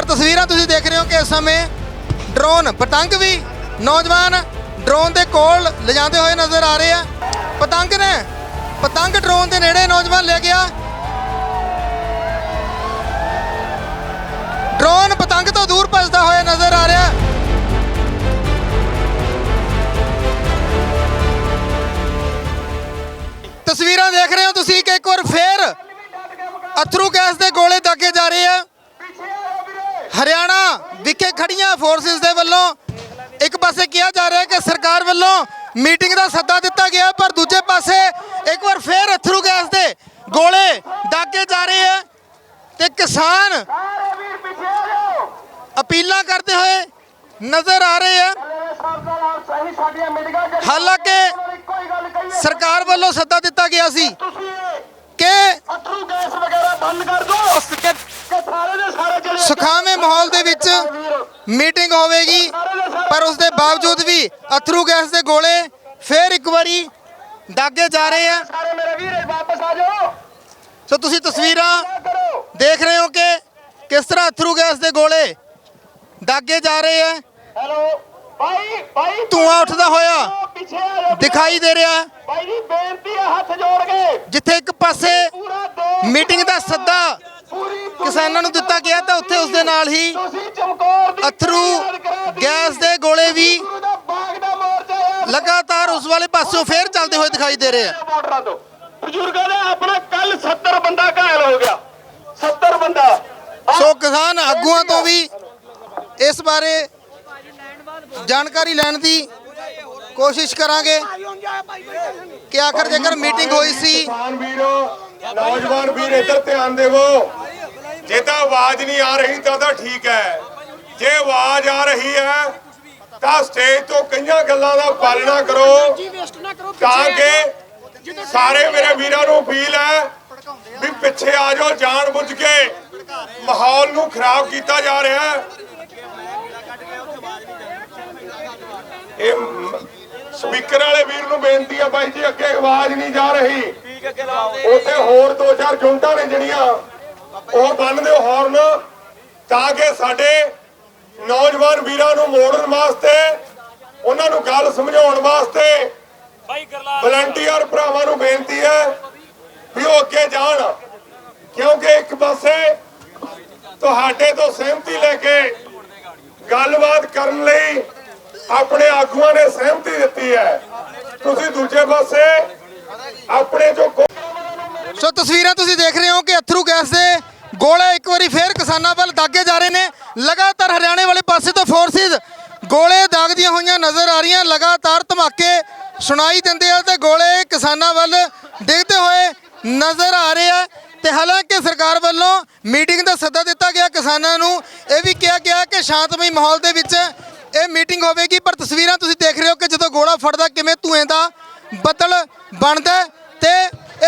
ਪਰ ਤਸਵੀਰਾਂ ਤੁਸੀਂ ਦੇਖ ਰਹੇ ਹੋ ਕਿ ਇਸ ਸਮੇਂ ਡਰੋਨ, ਪਤੰਗ ਵੀ ਨੌਜਵਾਨ ਡਰੋਨ ਦੇ ਕੋਲ ਲਿਜਾਂਦੇ ਹੋਏ ਨਜ਼ਰ ਆ ਰਹੇ ਆ। ਪਤੰਗ ਨੇ, ਪਤੰਗ ਡਰੋਨ ਦੇ ਨੇੜੇ ਨੌਜਵਾਨ ਲੈ ਗਿਆ। ਡਰੋਨ ਪਤੰਗ ਤੋਂ ਦੂਰ ਭੱਜਦਾ ਹੋਇਆ ਨਜ਼ਰ ਆ ਰਿਹਾ। ਤਸਵੀਰਾਂ ਦੇਖ ਰਹੇ ਹੋ ਤੁਸੀਂ ਕਿ ਇੱਕ ਵਾਰ ਫੇਰ ਅਥਰੂ ਗੈਸ ਦੇ ਗੋਲੇ ਦਾਗੇ ਜਾ ਰਹੇ ਆ। ਹਰਿਆਣਾ ਵਿਖੇ ਖੜੀਆਂ ਫੋਰਸਿਸ ਦੇ ਵੱਲੋਂ ਇੱਕ ਪਾਸੇ ਕਿਹਾ ਜਾ ਰਿਹਾ ਕਿ ਸਰਕਾਰ ਵੱਲੋਂ ਮੀਟਿੰਗ ਦਾ ਸੱਦਾ ਦਿੱਤਾ ਗਿਆ ਪਰ ਦੂਜੇ ਪਾਸੇ ਇੱਕ ਵਾਰ ਫੇਰ ਅਥਰੂ ਗੈਸ ਦੇ ਗੋਲੇ ਦਾਗੇ ਜਾ ਰਹੇ ਆ ਤੇ ਕਿਸਾਨ ਅਪੀਲਾਂ ਕਰਦੇ ਹੋਏ ਨਜ਼ਰ ਆ ਰਹੇ ਆ ਹਾਲਾਂਕਿ ਹੀ ਕਹੀਏ ਸਰਕਾਰ ਵੱਲੋਂ ਸੱਦਾ ਦਿੱਤਾ ਗਿਆ ਸੀ ਕਿ ਅਥਰੂ ਗੈਸ ਵਗੈਰਾ ਬੰਦ ਕਰ ਦਿਓ। ਸੁਖਾਵੇਂ ਮਾਹੌਲ ਦੇ ਵਿੱਚ ਮੀਟਿੰਗ ਹੋਵੇਗੀ ਪਰ ਉਸ ਦੇ ਬਾਵਜੂਦ ਵੀ ਅਥਰੂ ਗੈਸ ਦੇ ਗੋਲੇ ਫੇਰ ਇੱਕ ਵਾਰੀ ਦਾਗੇ ਜਾ ਰਹੇ ਆ। ਸਾਰੇ ਮੇਰੇ ਵੀਰ ਵਾਪਸ ਆ ਜਾਓ। ਸੋ ਤੁਸੀਂ ਤਸਵੀਰਾਂ ਦੇਖ ਰਹੇ ਹੋ ਕਿ ਕਿਸ ਤਰ੍ਹਾਂ ਅਥਰੂ ਗੈਸ ਦੇ ਗੋਲੇ ਦਾਗੇ ਜਾ ਰਹੇ ਆ। ਹੈਲੋ ਭਾਈ ਭਾਈ ਧੂਆਂ ਉੱਠਦਾ ਹੋਇਆ ਦਿਖਾਈ ਦੇ ਰਿਹਾ। ਭਾਈ ਜੀ ਬੇਨਤੀ ਹੱਥ ਜੋੜ ਕੇ। ਜਿੱਥੇ ਇੱਕ ਪਾਸੇ ਮੀਟਿੰਗ ਦਾ ਸੱਦਾ ਕਿਸਾਨਾਂ ਨੂੰ ਦਿੱਤਾ ਗਿਆ ਤਾਂ ਉੱਥੇ ਉਸ ਦੇ ਨਾਲ ਹੀ ਅਥਰੂ। ਗੈਸ ਦੇ ਗੋਲੇ ਵੀ ਲਗਾਤਾਰ ਉਸ ਵਾਲੇ ਪਾਸਿਓਂ ਫੇਰ ਚੱਲਦੇ ਹੋਏ ਦਿਖਾਈ ਦੇ ਰਹੇ ਆ। ਬਜ਼ੁਰਗਾਂ ਦਾ ਆਪਣਾ ਕੱਲ 70 ਬੰਦਾ ਘਾਇਲ ਹੋ ਗਿਆ। 70 ਬੰਦਾ। ਸੋ ਕਿਸਾਨ ਆਗੂਆਂ ਤੋਂ ਵੀ ਇਸ ਬਾਰੇ ਜਾਣਕਾਰੀ ਲੈਣ ਦੀ ਕੋਸ਼ਿਸ਼ ਕਰਾਂਗੇ ਕਿ ਆਖਰ ਜੇਕਰ ਮੀਟਿੰਗ ਹੋਈ ਸੀ ਨੌਜਵਾਨ ਵੀਰ ਇੱਧਰ ਧਿਆਨ ਦੇਵੋ। ਜੇ ਤਾਂ ਆਵਾਜ਼ ਨਹੀਂ ਆ ਰਹੀ ਤਾਂ ਤਾਂ ਠੀਕ ਹੈ। ਜੇ ਆਵਾਜ਼ ਆ ਰਹੀ ਹੈ ਤਾਂ ਸਟੇਜ ਤੋਂ ਕਈਆਂ ਗੱਲਾਂ ਦਾ ਪਾਲਣਾ ਕਰੋ। ਤਾਂ ਕਿ ਸਾਰੇ ਮੇਰੇ ਵੀਰਾਂ ਨੂੰ ਅਪੀਲ ਹੈ ਵੀ ਪਿੱਛੇ ਆ ਜਾਓ, ਜਾਣ ਬੁੱਝ ਕੇ ਮਾਹੌਲ ਨੂੰ ਖਰਾਬ ਕੀਤਾ ਜਾ ਰਿਹਾ ਹੈ। ਇਹ ਸਪੀਕਰ ਵਾਲੇ ਵੀਰ ਨੂੰ ਬੇਨਤੀ ਆ ਬਾਈ ਜੀ, ਅੱਗੇ ਆਵਾਜ਼ ਨਹੀਂ ਜਾ ਰਹੀ। ਉੱਥੇ ਹੋਰ ਦੋ ਚਾਰ ਜੁੰਟਾਂ ਨੇ ਜਿਹੜੀਆਂ ਉਹ ਬੰਨ ਦਿਓ ਹਾਰਨ ਤਾਂ ਕਿ ਸਾਡੇ ਨੌਜਵਾਨ ਵੀਰਾਂ ਨੂੰ ਮੋੜਨ ਵਾਸਤੇ ਉਹਨਾਂ ਨੂੰ ਗੱਲ ਸਮਝਾਉਣ ਵਾਸਤੇ ਵਲੰਟੀਅਰ ਭਰਾਵਾਂ ਨੂੰ ਬੇਨਤੀ ਹੈ ਵੀ ਉਹ ਅੱਗੇ ਜਾਣ ਕਿਉਂਕਿ ਇੱਕ ਪਾਸੇ ਤੁਹਾਡੇ ਤੋਂ ਸਹਿਮਤੀ ਲੈ ਕੇ ਗੱਲਬਾਤ ਕਰਨ ਲਈ ਆਪਣੇ ਆਗੂਆਂ ਨੇ ਸਹਿਮਤੀ ਦਿੱਤੀ ਹੈ। ਤੁਸੀਂ ਦੂਜੇ ਪਾਸੇ ਆਪਣੇ ਜੋ ਸੋ ਤਸਵੀਰਾਂ ਤੁਸੀਂ ਦੇਖ ਰਹੇ ਹੋ ਕਿ ਅਥਰੂ ਗੈਸ ਦੇ ਗੋਲੇ ਇੱਕ ਵਾਰੀ ਫੇਰ ਕਿਸਾਨਾਂ ਵੱਲ ਦਾਗੇ ਜਾ ਰਹੇ ਨੇ। ਲਗਾਤਾਰ ਹਰਿਆਣੇ ਵਾਲੇ ਪਾਸੇ ਤੋਂ ਫੋਰਸਿਸ ਗੋਲੇ ਦਾਗਦੀਆਂ ਹੋਈਆਂ ਨਜ਼ਰ ਆ ਰਹੀਆਂ। ਲਗਾਤਾਰ ਧਮਾਕੇ ਸੁਣਾਈ ਦਿੰਦੇ ਆ ਤੇ ਗੋਲੇ ਕਿਸਾਨਾਂ ਵੱਲ ਡਿੱਗਦੇ ਹੋਏ ਨਜ਼ਰ ਆ ਰਹੇ ਆ। ਤੇ ਹਾਲਾਂਕਿ ਸਰਕਾਰ ਵੱਲੋਂ ਮੀਟਿੰਗ ਦਾ ਸੱਦਾ ਦਿੱਤਾ ਗਿਆ। ਕਿਸਾਨਾਂ ਨੂੰ ਇਹ ਵੀ ਕਿਹਾ ਗਿਆ ਕਿ ਸ਼ਾਂਤਮਈ ਮਾਹੌਲ ਦੇ ਵਿੱਚ ਇਹ ਮੀਟਿੰਗ ਹੋਵੇਗੀ। ਪਰ ਤਸਵੀਰਾਂ ਤੁਸੀਂ ਦੇਖ ਰਹੇ ਹੋ ਕਿ ਜਦੋਂ ਗੋਲਾ ਫੜਦਾ ਕਿਵੇਂ ਧੂਏ ਦਾ ਬੱਦਲ ਬਣਦਾ ਹੈ। ਤੇ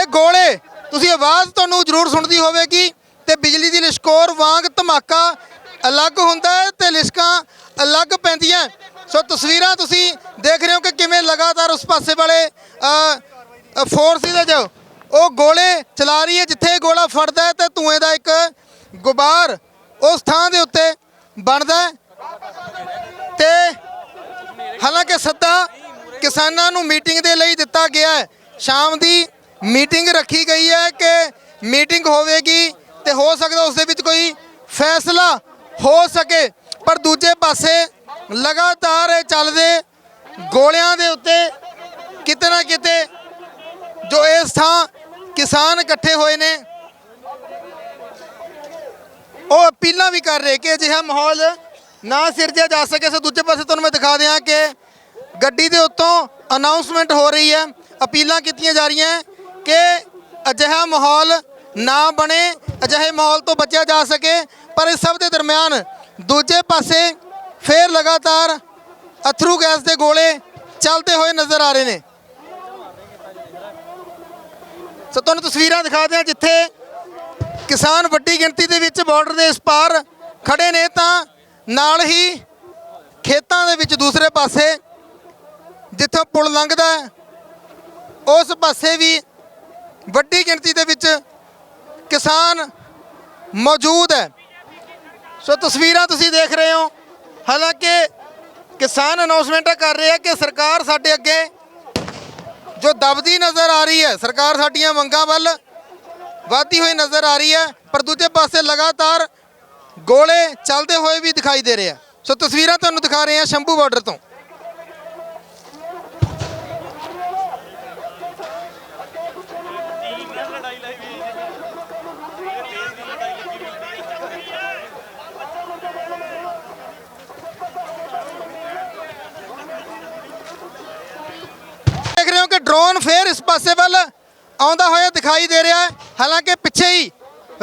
ਇਹ ਗੋਲੇ, ਤੁਸੀਂ ਆਵਾਜ਼ ਤੁਹਾਨੂੰ ਜ਼ਰੂਰ ਸੁਣਦੀ ਹੋਵੇਗੀ। ਤੇ ਬਿਜਲੀ ਦੀ ਲਿਸ਼ਕੋਰ ਵਾਂਗ ਧਮਾਕਾ ਅਲੱਗ ਹੁੰਦਾ ਹੈ ਤੇ ਲਿਸ਼ਕਾਂ ਅਲੱਗ ਪੈਂਦੀਆਂ ਸੋ ਤਸਵੀਰਾਂ ਤੁਸੀਂ ਦੇਖ ਰਹੇ ਹੋ ਕਿ ਕਿਵੇਂ ਲਗਾਤਾਰ ਉਸ ਪਾਸੇ ਵਾਲੇ ਫੋਰਸਿਸ ਹੈ ਜੋ ਉਹ ਗੋਲੇ ਚਲਾ ਰਹੀ ਹੈ, ਜਿੱਥੇ ਗੋਲਾ ਫੜਦਾ ਹੈ ਤੇ ਧੂਏ ਦਾ ਇੱਕ ਗੁਬਾਰ ਉਸ ਥਾਂ ਦੇ ਉੱਤੇ ਬਣਦਾ ਹੈ। ਤੇ ਹਾਲਾਂਕਿ ਸੱਦਾ ਕਿਸਾਨਾਂ ਨੂੰ ਮੀਟਿੰਗ ਦੇ ਲਈ ਦਿੱਤਾ ਗਿਆ ਹੈ। ਸ਼ਾਮ ਦੀ ਮੀਟਿੰਗ ਰੱਖੀ ਗਈ ਹੈ ਕਿ ਮੀਟਿੰਗ ਹੋਵੇਗੀ ਤੇ ਹੋ ਸਕਦਾ ਉਸ ਦੇ ਵਿੱਚ ਕੋਈ ਫੈਸਲਾ ਹੋ ਸਕੇ, ਪਰ ਦੂਜੇ ਪਾਸੇ ਲਗਾਤਾਰ ਇਹ ਚੱਲਦੇ ਗੋਲਿਆਂ ਦੇ ਉੱਤੇ ਕਿਤੇ ਨਾ ਕਿਤੇ ਜੋ ਇਸ ਥਾਂ ਕਿਸਾਨ ਇਕੱਠੇ ਹੋਏ ਨੇ, ਉਹ ਅਪੀਲਾਂ ਵੀ ਕਰ ਰਹੇ ਕਿ ਅਜਿਹਾ ਮਾਹੌਲ ਨਾ ਸਿਰਜਿਆ ਜਾ ਸਕੇ। ਸੋ ਦੂਜੇ ਪਾਸੇ ਤੁਹਾਨੂੰ ਮੈਂ ਦਿਖਾ ਦਿਆਂ ਕਿ ਗੱਡੀ ਦੇ ਉੱਤੋਂ ਅਨਾਉਂਸਮੈਂਟ ਹੋ ਰਹੀ ਹੈ, ਅਪੀਲਾਂ ਕੀਤੀਆਂ ਜਾ ਰਹੀਆਂ ਕਿ ਅਜਿਹਾ ਮਾਹੌਲ ਨਾ ਬਣੇ, ਅਜਿਹੇ ਮਾਹੌਲ ਤੋਂ ਬਚਿਆ ਜਾ ਸਕੇ, ਪਰ ਇਸ ਸਭ ਦੇ ਦਰਮਿਆਨ ਦੂਜੇ ਪਾਸੇ ਫੇਰ ਲਗਾਤਾਰ ਅਥਰੂ ਗੈਸ ਦੇ ਗੋਲੇ ਚੱਲਦੇ ਹੋਏ ਨਜ਼ਰ ਆ ਰਹੇ ਨੇ। ਸੋ ਤੁਹਾਨੂੰ ਤਸਵੀਰਾਂ ਦਿਖਾ ਦਿਆਂ ਜਿੱਥੇ ਕਿਸਾਨ ਵੱਡੀ ਗਿਣਤੀ ਦੇ ਵਿੱਚ ਬਾਰਡਰ ਦੇ ਇਸ ਪਾਰ ਖੜੇ ਨੇ, ਤਾਂ ਨਾਲ ਹੀ ਖੇਤਾਂ ਦੇ ਵਿੱਚ ਦੂਸਰੇ ਪਾਸੇ ਜਿੱਥੋਂ ਪੁਲ ਲੰਘਦਾ ਉਸ ਪਾਸੇ ਵੀ ਵੱਡੀ ਗਿਣਤੀ ਦੇ ਵਿੱਚ ਕਿਸਾਨ ਮੌਜੂਦ ਹੈ। ਸੋ ਤਸਵੀਰਾਂ ਤੁਸੀਂ ਦੇਖ ਰਹੇ ਹੋ। ਹਾਲਾਂਕਿ ਕਿਸਾਨ ਅਨਾਉਂਸਮੈਂਟਾਂ ਕਰ ਰਹੇ ਆ ਕਿ ਸਰਕਾਰ ਸਾਡੇ ਅੱਗੇ ਜੋ ਦਬਦੀ ਨਜ਼ਰ ਆ ਰਹੀ ਹੈ, ਸਰਕਾਰ ਸਾਡੀਆਂ ਮੰਗਾਂ ਵੱਲ ਵਧਦੀ ਹੋਈ ਨਜ਼ਰ ਆ ਰਹੀ ਹੈ, ਪਰ ਦੂਜੇ ਪਾਸੇ ਲਗਾਤਾਰ ਗੋਲੇ ਚੱਲਦੇ ਹੋਏ ਵੀ ਦਿਖਾਈ ਦੇ ਰਹੇ ਆ। ਸੋ ਤਸਵੀਰਾਂ ਤੁਹਾਨੂੰ ਦਿਖਾ ਰਹੇ ਹਾਂ ਸ਼ੰਭੂ ਬਾਰਡਰ ਤੋਂ। ਡਰੋਨ ਫੇਰ ਇਸ ਪਾਸੇ ਵੱਲ ਆਉਂਦਾ ਹੋਇਆ ਦਿਖਾਈ ਦੇ ਰਿਹਾ ਹੈ। ਹਾਲਾਂਕਿ ਪਿੱਛੇ ਹੀ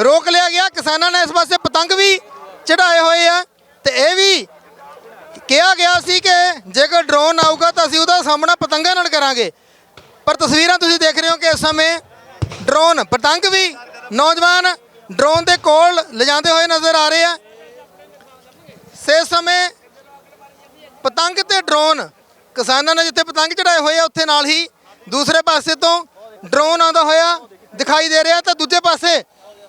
ਰੋਕ ਲਿਆ ਗਿਆ। ਕਿਸਾਨਾਂ ਨੇ ਇਸ ਪਾਸੇ ਪਤੰਗ ਵੀ ਚੜਾਏ ਹੋਏ ਆ ਤੇ ਇਹ ਵੀ ਕਿਹਾ ਗਿਆ ਸੀ ਕਿ ਜੇਕਰ ਡਰੋਨ ਆਊਗਾ ਤਾਂ ਅਸੀਂ ਉਹਦਾ ਸਾਹਮਣਾ ਪਤੰਗਾਂ ਨਾਲ ਕਰਾਂਗੇ। ਪਰ ਤਸਵੀਰਾਂ ਤੁਸੀਂ ਦੇਖ ਰਹੇ ਹੋ ਕਿ ਇਸ ਸਮੇਂ ਡਰੋਨ, ਪਤੰਗ ਵੀ ਨੌਜਵਾਨ ਡਰੋਨ ਦੇ ਕੋਲ ਲਿਜਾਂਦੇ ਹੋਏ ਨਜ਼ਰ ਆ ਰਹੇ ਆ। ਸੇ ਸਮੇਂ ਪਤੰਗ ਤੇ ਡਰੋਨ ਕਿਸਾਨਾਂ ਨੇ ਜਿੱਥੇ ਪਤੰਗ ਚੜਾਏ ਹੋਏ ਆ, ਉੱਥੇ ਨਾਲ ਹੀ ਦੂਸਰੇ ਪਾਸੇ ਤੋਂ ਡਰੋਨ ਆਉਂਦਾ ਹੋਇਆ ਦਿਖਾਈ ਦੇ ਰਿਹਾ ਤਾਂ ਦੂਜੇ ਪਾਸੇ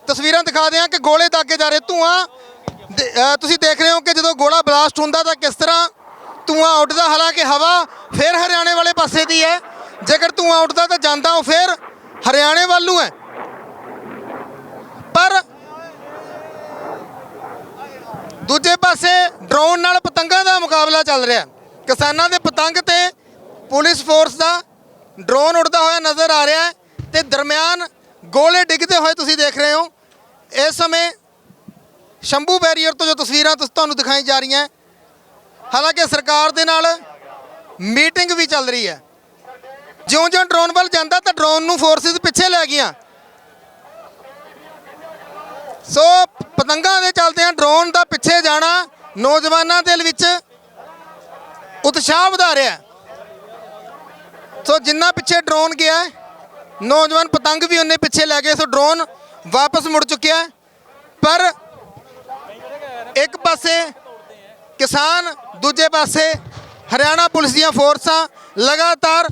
ਤਸਵੀਰਾਂ ਦਿਖਾ ਦਿਆਂ ਕਿ ਗੋਲੇ ਦਾਗੇ ਜਾ ਰਹੇ। ਧੂਆਂ ਦੇ- ਤੁਸੀਂ ਦੇਖ ਰਹੇ ਹੋ ਕਿ ਜਦੋਂ ਗੋਲਾ ਬਲਾਸਟ ਹੁੰਦਾ ਤਾਂ ਕਿਸ ਤਰ੍ਹਾਂ ਧੂਆਂ ਉੱਡਦਾ। ਹਾਲਾਂਕਿ ਹਵਾ ਫੇਰ ਹਰਿਆਣੇ ਵਾਲੇ ਪਾਸੇ ਦੀ ਹੈ। ਜੇਕਰ ਧੂਆਂ ਉੱਡਦਾ ਤਾਂ ਜਾਂਦਾ ਉਹ ਫੇਰ ਹਰਿਆਣੇ ਵੱਲ ਨੂੰ ਹੈ। ਪਰ ਦੂਜੇ ਪਾਸੇ ਡਰੋਨ ਨਾਲ ਪਤੰਗਾਂ ਦਾ ਮੁਕਾਬਲਾ ਚੱਲ ਰਿਹਾ। ਕਿਸਾਨਾਂ ਦੇ ਪਤੰਗ ਤੇ ਪੁਲਿਸ ਫੋਰਸ ਦਾ ਡਰੋਨ ਉੱਡਦਾ ਹੋਇਆ ਨਜ਼ਰ ਆ ਰਿਹਾ ਹੈ ਤੇ ਦਰਮਿਆਨ ਗੋਲੇ ਡਿੱਗਦੇ ਹੋਏ ਤੁਸੀਂ ਦੇਖ ਰਹੇ ਹੋ। ਇਸ ਸਮੇਂ ਸ਼ੰਭੂ ਬੈਰੀਅਰ ਤੋਂ ਜੋ ਤਸਵੀਰਾਂ ਤੁਸ, ਤੁਹਾਨੂੰ ਦਿਖਾਈ ਜਾ ਰਹੀਆਂ ਹਾਲਾਂਕਿ ਸਰਕਾਰ ਦੇ ਨਾਲ ਮੀਟਿੰਗ ਵੀ ਚੱਲ ਰਹੀ ਹੈ। ਜਿਉਂ-ਜਿਉਂ ਡਰੋਨ ਵੱਲ ਜਾਂਦਾ ਤਾਂ ਡਰੋਨ ਨੂੰ ਫੋਰਸਿਸ ਪਿੱਛੇ ਲੈ ਗਈਆਂ। ਸੋ ਪਤੰਗਾਂ ਦੇ ਚੱਲਦਿਆਂ ਡਰੋਨ ਦਾ ਪਿੱਛੇ ਜਾਣਾ ਨੌਜਵਾਨਾਂ ਦੇ ਵਿੱਚ ਉਤਸ਼ਾਹ ਵਧਾ ਰਿਹਾ ਹੈ। ਸੋ ਜਿੰਨਾ ਪਿੱਛੇ ਡਰੋਨ ਗਿਆ, ਨੌਜਵਾਨ ਪਤੰਗ ਵੀ ਉਹਨੇ ਪਿੱਛੇ ਲੈ ਗਏ, ਸੋ ਡਰੋਨ ਵਾਪਸ ਮੁੜ ਚੁੱਕਿਆ। ਪਰ ਇੱਕ ਪਾਸੇ ਕਿਸਾਨ, ਦੂਜੇ ਪਾਸੇ ਹਰਿਆਣਾ ਪੁਲਿਸ ਦੀਆਂ ਫੋਰਸਾਂ ਲਗਾਤਾਰ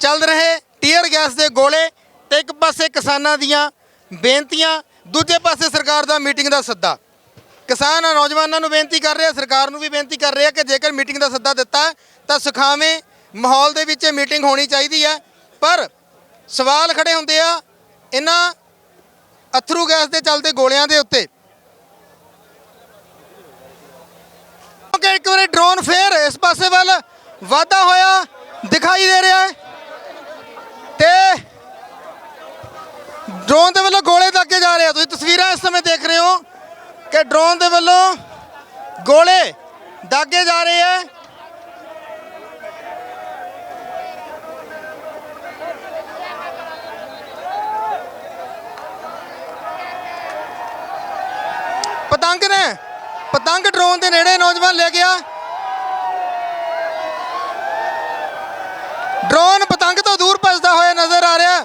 ਚੱਲ ਰਹੇ ਟੀਅਰ ਗੈਸ ਦੇ ਗੋਲੇ ਤੇ ਇੱਕ ਪਾਸੇ ਕਿਸਾਨਾਂ ਦੀਆਂ ਬੇਨਤੀਆਂ, ਦੂਜੇ ਪਾਸੇ ਸਰਕਾਰ ਦਾ ਮੀਟਿੰਗ ਦਾ ਸੱਦਾ। ਕਿਸਾਨ ਨੌਜਵਾਨਾਂ ਨੂੰ ਬੇਨਤੀ ਕਰ ਰਿਹਾ, ਸਰਕਾਰ ਨੂੰ ਵੀ ਬੇਨਤੀ ਕਰ ਰਿਹਾ ਕਿ ਜੇਕਰ ਮੀਟਿੰਗ ਦਾ ਸੱਦਾ ਦਿੱਤਾ, ਤਾਂ ਸੁਖਾਵੇਂ ਮਾਹੌਲ ਦੇ ਵਿੱਚ ਇਹ ਮੀਟਿੰਗ ਹੋਣੀ ਚਾਹੀਦੀ ਹੈ, ਪਰ ਸਵਾਲ ਖੜੇ ਹੁੰਦੇ ਆ ਇਹਨਾਂ ਅਥਰੂ ਗੈਸ ਦੇ ਚੱਲਦੇ ਗੋਲਿਆਂ ਦੇ ਉੱਤੇ। ਕਿ ਇੱਕ ਵਾਰੀ ਡਰੋਨ ਫੇਰ ਇਸ ਪਾਸੇ ਵੱਲ ਵਾਧਾ ਹੋਇਆ, ਦਿਖਾਈ ਦੇ ਰਿਹਾ ਹੈ। ਤੇ ਡਰੋਨ ਦੇ ਵੱਲੋਂ ਗੋਲੇ ਦਾਗੇ ਜਾ ਰਹੇ ਆ। ਤੁਸੀਂ ਤਸਵੀਰਾਂ ਇਸ ਸਮੇਂ ਦੇਖ ਰਹੇ ਹੋ ਕਿ ਡਰੋਨ ਦੇ ਵੱਲੋਂ ਗੋਲੇ ਦਾਗੇ ਜਾ ਰਹੇ ਆ ਪਤੰਗ ਨੇ। ਪਤੰਗ ਡਰੋਨ ਦੇ ਨੇੜੇ ਨੌਜਵਾਨ ਲੈ ਗਿਆ। ਡਰੋਨ ਪਤੰਗ ਤੋਂ ਦੂਰ ਭੱਜਦਾ ਹੋਇਆ ਨਜ਼ਰ ਆ ਰਿਹਾ।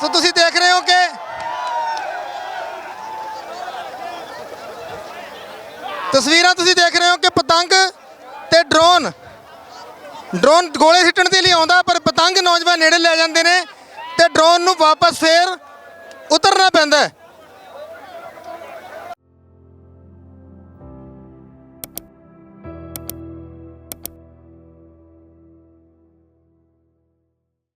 ਸੋ ਤੁਸੀਂ ਦੇਖ ਰਹੇ ਹੋ ਕਿ ਤਸਵੀਰਾਂ ਤੁਸੀਂ ਦੇਖ ਰਹੇ ਹੋ ਕਿ ਪਤੰਗ ਤੇ ਡਰੋਨ ਡਰੋਨ ਗੋਲੇ ਸਿੱਟਣ ਦੇ ਲਈ ਆਉਂਦਾ, ਪਰ ਪਤੰਗ ਨੌਜਵਾਨ ਨੇੜੇ ਲੈ ਜਾਂਦੇ ਨੇ ਤੇ ਡਰੋਨ ਨੂੰ ਵਾਪਸ ਫੇਰ ਉਤਰਨਾ ਪੈਂਦਾ